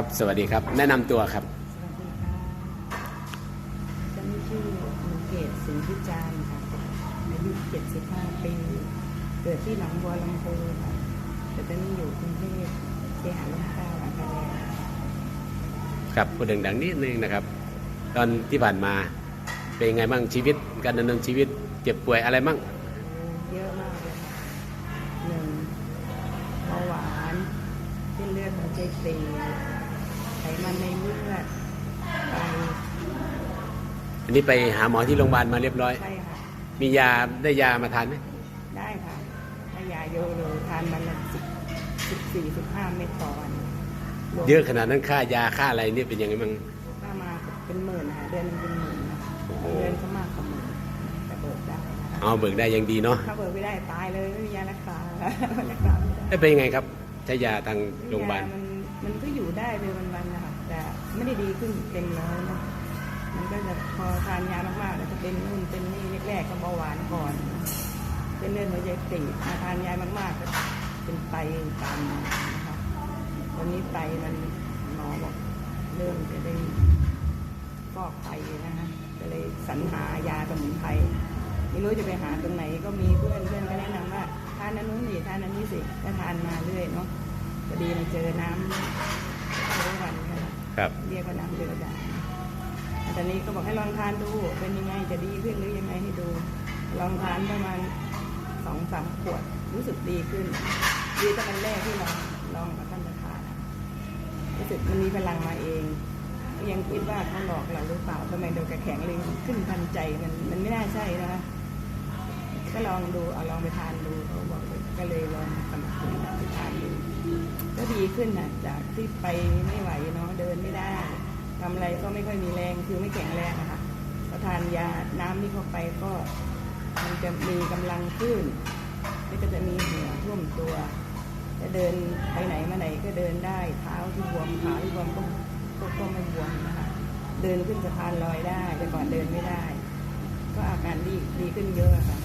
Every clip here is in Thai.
ครับ สวัสดีครับ แนะนำตัวครับ สวัสดีค่ะฉันชื่อหนูเกตสิงห์พิจารณ์ค่ะอายุ75ปีเกิดที่หนองบัวลำพูค่ะแต่ตอนนี้อยู่กรุงเทพเชียหาลมเกล้าอันคาแดงครับพูดดังๆนิดนึงนะครับ ตอนที่ผ่านมาเป็นยังไงบ้างชีวิต การดำเนินชีวิตเจ็บป่วยอะไรบ้างเยอะมากเลยค่ะหนึ่งเบาหวานเส้นเลือดหัวใจตีบไข มันในเลือดไตอันนี้ไปหาหมอที่โรงพยาบาลมาเรียบร้อย ใช่ค่ะ มียาได้ยามาทานไหมได้ค่ะถ้ายาโยโรทานมันละสิบสิบสี่สิบห้าเม็ดต่อวันรวมเยอะขนาดนั้นค่ายาค่าอะไรเนี่ยเป็นยังไงบ้างถ้ามาเป็นหมื่นนะคะเดือนหนึงเป็นหมื่นนะโอ้โหเดือนก็มากกว่าหมื่นแต่เบิกได้นะคะเอาเบิกได้ยังดีเนาะถ้าเบิกไม่ได้ตายเลยไม่มียารักษารักษาไม่ได้ได้เป็นยังไงครับใช้ยาทางโรงพยาบาลยมันมันก็อยู่ได้เป็นวันๆนะ คะไม่ได้ดีขึ้นเต็มร้อยนะมันก็จะพอทานยามากๆแล้วจะเป็นนู่นเป็นนี่แรกๆก็เบาหวานก่อนเป็นเลือดหัวใจตีบมาทานยามากๆก็เป็นไตตามนะคะตอนนี้ไตมันหมอบอกเริ่มจะได้ฟอกไตนะคะก็เลยสรรหายาสมุนไพรไม่รู้จะไปหาตรงไหนก็มีเพื่อนเพื่อนก็แนะนำว่าทานนั้นนู้นสิทานนั้นนี้สิก็ทานมาเรื่อยเนาะพอดีมาเจอน้ำเจอวันค่ะ ครับเรียกว่าน้ำเดือดาตอนนี้ก็บอกให้ลองทานดู เป็นยังไงจะดีขึ้นหรือยังไงให้ดู ลองทานประมาณสองสามขวดรู้สึกดีขึ้น ดีตั้งแต่แรกที่ลองลองกับท่านประธานรู้สึกมันมีพลังมาเอง ยังคิดว่าเขาหลอกเราหรือเปล่าทำไมดูกระแข็งเลยขึ้นทันใจมันมันไม่น่าใช่นะก็ลองดูเอาลองไปทานดูเขาบอกก็เลย ขึ้นนะจากที่ไปไม่ไหวเนาะเดินไม่ได้ทำอะไรก็ไม่ค่อยมีแรงคือไม่แข็งแรงนะคะพอทานยาน้ำนี่เข้าไปก็มันจะมีกำลังขึ้นแล้วก็จะมีเหงื่อท่วมตัวจะเดินไปไหนมาไหนก็เดินได้เท้าที่บวมขาที่บวมก็ก็ก็ไม่บวมนะคะเดินขึ้นสะพานลอยได้ แต่ก่อนเดินไม่ได้ ก็อาการดีดีขึ้นเยอะอะค่ะ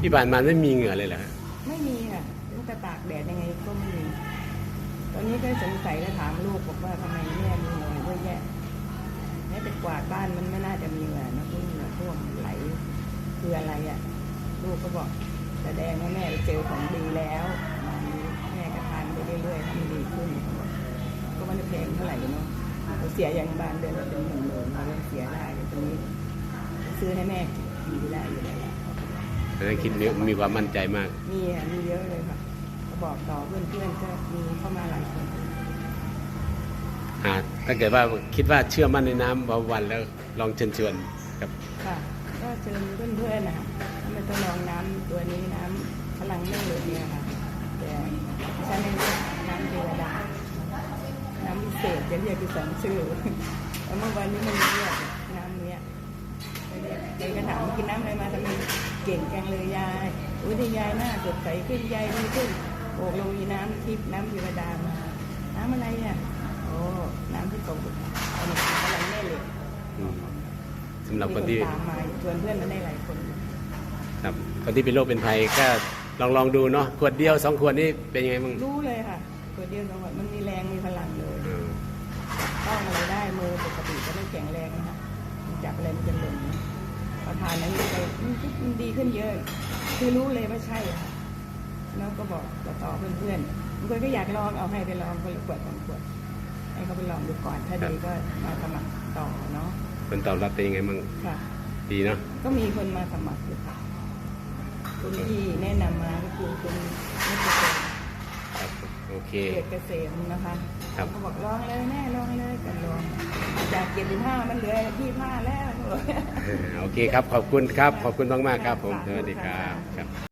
ที่ผ่านมาไม่มีเหงื่อเลยเหรอฮะไม่มีค่ะลูกกระตากแดดยังไงก็ไม่มี ตอนนี้ก็สงสัยแล้วถามลูกบอกว่าทำไมแม่มีเหงื่อเยอะแยะแม้แต่กวาดบ้านมันไม่น่าจะมีเหงื่อนะเพิ่งเหงื่อท่วมไหลคืออะไรอะ ลูกก็บอกแสดงว่าแม่เจอของดีแล้วมานี้แม่ก็ทานไปเรื่อยๆทำดีขึ้น ก็ไม่ได้แพงเท่าไหร่เนาะเราเสียอย่างบ้านเดือนละเป็นหมื่นหมื่นเรายังเสียได้แต่ตรงนี้ ซื้อให้แม่กินได้อยู่แล้วแต่คิดมีมีความมั่นใจมาก มีอะมีเยอะเลยค่ะก็ บอกต่อเพื่อนๆก็มีเข้ามาหลายคนอ่าถ้าเกิดว่าคิดว่าเชื่อมั่นในน้ำบาวันแล้วลองเชิญชวนครับค่ะก็เชิญเพื่อนๆนะคะถ้าไม่ต้องลองน้ำตัวนี้น้ำพลังเรื่องเหลือเนี่ยค่ะแต่ฉันเรียกน้ำเทวดาน้ำพิเศษจะเรียกคือสองชื่อแล้วเมื่อวันนี้มันเรียกน้ำเนี้ยไม่เรียกเจก็ถามว่ากินน้ำอะไรมาทำไมเก่งจังเลยยายอุ้ยที่ยายหน้าสดใสขึ้นยายดีขึ้น โอ้ลงมีน้ำทิพย์น้ำเทวดามา น้ำอะไรอะโอ้น้ำที่ตกอามากินอะไรแม่เหล็กสำหรับคนที่ตามมาชวนเพื่อนมาได้หลายคนครับคนที่เป็นโรคเป็นภัยก็ลองลองดูเนาะขวดเดียวสองขวดนี่เป็นยังไงบ้างรู้เลยค่ะตัวเดียวจังหวัดมันมีแรงมีพลังเลยต้องอะไรได้มือปกติจะไม่แข็งแรงนะคะจับอะไรมันจะหล่นนะทานนั้นไปมันก็มันดีขึ้นเยอะ คือรู้เลยว่าใช่อะ แล้วก็บอกต่อๆเพื่อนๆบางคนก็อยากลองเอาให้ไปลองคนละขวดสองขวดให้เขาไปลองดูก่อนถ้าดีก็มาสมัครต่อเนาะผลตอบรับเป็นยังไงบ้างค่ะ ดีเนาะก็มีคนมาสมัครอยู่ค่ะคุณที่แนะนำมาก็คือคุณนิติพงศ์ครับโอเคเกียรติเกษมนะคะครับเขาบอกลองเลยแม่ลองเลยกันลองจากเจ็ดสิบห้ามันเหลือที่ห้าแล้วเออโอเคครับขอบคุณครับขอบคุณมากๆครับผมสวัสดีครับครับ